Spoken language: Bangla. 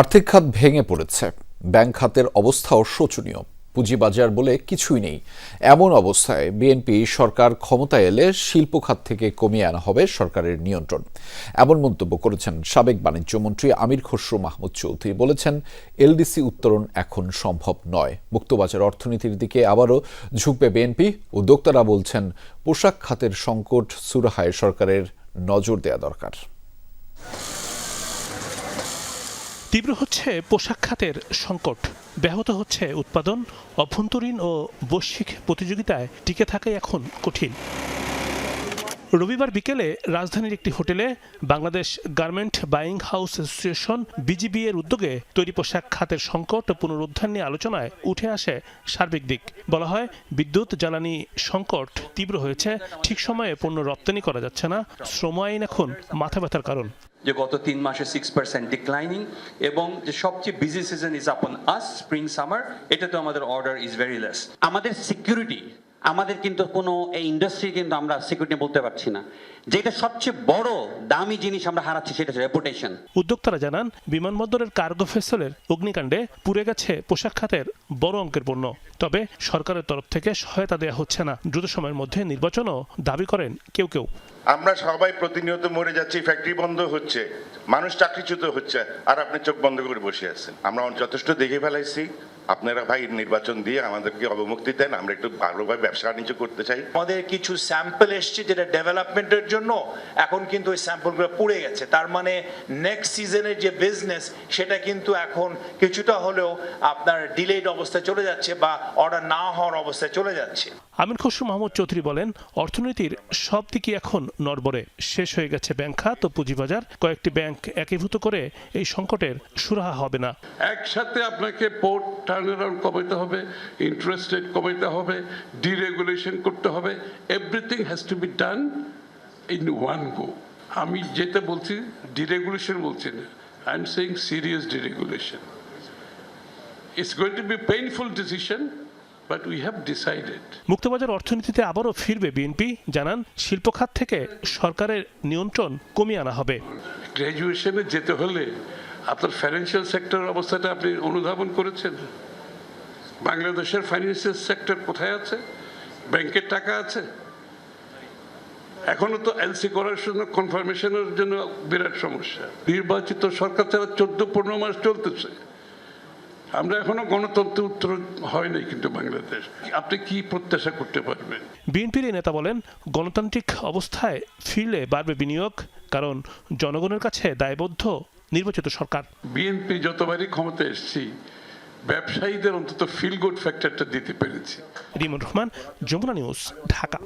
আর্থিক খাত ভেঙে পড়েছে। ব্যাংক খাতের অবস্থাও শোচনীয়। পুঁজিবাজার বলে কিছুই নেই। এমন অবস্থায় বিএনপি সরকার ক্ষমতায় এলে শিল্প খাত থেকে কমিয়ে আনা হবে সরকারের নিয়ন্ত্রণ। এমন মন্তব্য করেছেন সাবেক বাণিজ্যমন্ত্রী আমির খসরু মাহমুদ চৌধুরী বলেছেন, এলডিসি উত্তরণ এখন সম্ভব নয়। মুক্তবাজার অর্থনীতির দিকে আবারও ঝুঁকবে বিএনপি উদ্যোক্তারা বলছেন, পোশাক খাতের সংকট সুরাহায় সরকারের নজর দেওয়া দরকার। তীব্র হচ্ছে পোশাক খাতের সংকট। ব্যাহত হচ্ছে উৎপাদন, অভ্যন্তরীণ ও বৈশ্বিক প্রতিযোগিতায় টিকে থাকাই এখন কঠিন। রবিবার বিকেলে রাজধানীর একটি হোটেলে Bangladesh garment buying house association BGB এর উদ্যোগে তৈরি পোশাক খাতের সংকট পুনরুদ্ধার নিয়ে আলোচনায় উঠে আসে সার্বিক দিক। বলা হয়, বিদ্যুৎ, জ্বালানি সংকট তীব্র হয়েছে, ঠিক সময়ে পণ্য রপ্তানি করা যাচ্ছে না, শ্রম আইন এখন মাথা ব্যথার কারণ। যে গত তিন মাসে সিক্স পার্সেন্ট ডিক্লাইনিং এবং যে সবচেয়ে বিজি সিজন ইজ আপন আস স্প্রিং সামার এটা তো আমাদের অর্ডার ইজ ভেরি লেস আমাদের সিকিউরিটি আমাদের কিন্তু কোনো এই ইন্ডাস্ট্রি কিন্তু আমরা সিকিউরিটি বলতে পারছি না। যেটা সবচেয়ে বড় দামি জিনিস আমরা হারাচ্ছি সেটা হচ্ছে রেপুটেশন উদ্যোক্তারা জানান বিমানবন্দরের কার্গো ভেসেলের অগ্নিকাণ্ডে পুড়ে গেছে পোশাক খাতের বড় অঙ্কের পণ্য। তবে সরকারের তরফ থেকে সহায়তা দেওয়া হচ্ছে না। দ্রুত সময়ের মধ্যে নির্বাচনও দাবি করেন কেউ কেউ। আমরা সবাই প্রতিনিয়ত মরে যাচ্ছি ফ্যাক্টরি বন্ধ হচ্ছে মানুষ চাকরিচ্যুত হচ্ছে আর আপনি চোখ বন্ধ করে বসে আছেন। আমরা যথেষ্ট দেখে ফেলাইছি আপনারা ভাই নির্বাচন দিয়ে আমাদেরকে অবমুক্তি দেন আমরা একটু ভালোভাবে ব্যবসা বাণিজ্য করতে চাই। আমাদের কিছু স্যাম্পল এসছে যেটা ডেভেলপমেন্টের জন্য এখন কিন্তু ওই স্যাম্পলগুলো পুড়ে গেছে। তার মানে নেক্সট সিজনের যে বিজনেস সেটা কিন্তু এখন কিছুটা হলেও আপনার ডিলেড অবস্থায় চলে যাচ্ছে বা অর্ডার না হওয়ার অবস্থায় চলে যাচ্ছে। আমির খসরু মাহমুদ চৌধুরী বলেন অর্থনীতির সব দিকই এখন নড়বড়ে। শেষ হয়ে গেছে ব্যাংক খাত ও পুঁজিবাজার। কয়েকটি ব্যাংক একীভূত করে এই সংকটের সুরাহা হবে না। একসাথে আপনাকে পোর্ট টার্ন অ্যারাউন্ড কমাইতে হবে ইন্টারেস্ট রেট কমাইতে হবে ডিরেগুলেশন করতে হবে everything has to be done in one go আমি যেটা বলছি ডিরেগুলেশন বলছি না I am saying serious deregulation it's going to be painful decision but we have decided মুক্তবাজার অর্থনীতিতে আবারও ফিরবে বিএনপি জানান শিল্প খাত থেকে সরকারের নিয়ন্ত্রণ কমিয়ে আনা হবে। গ্র্যাজুয়েশনে যেতে হলে আপনার ফাইন্যান্সিয়াল সেক্টরের অবস্থাটা আপনি অনুধাবন করেছেন? বাংলাদেশের ফাইন্যান্সিয়াল সেক্টর কোথায় আছে? ব্যাংকের টাকা আছে? এখনও তো এলসি করার জন্য কনফার্মেশনের জন্য বিরাট সমস্যা। নির্বাচিত সরকার ছাড়া চোদ্দ পনেরো মাস চলতেছে। আমরা এখনও গণতন্ত্র উত্তর হয় নাই কিন্তু বাংলাদেশ। আপনি কি প্রত্যাশা করতে পারবেন? বিএনপির নেতা বলেন গণতান্ত্রিক অবস্থায় ফিরলে বাড়বে বিনিয়োগ কারণ জনগণের কাছে দায়বদ্ধ নির্বাচিত সরকার। বিএনপি যতবারই ক্ষমতা এসেছি ব্যবসায়ীদের অন্তত ফিল গুড ফ্যাক্টরটা দিতে পেরেছি। রিমন রহমান যমুনা নিউজ ঢাকা।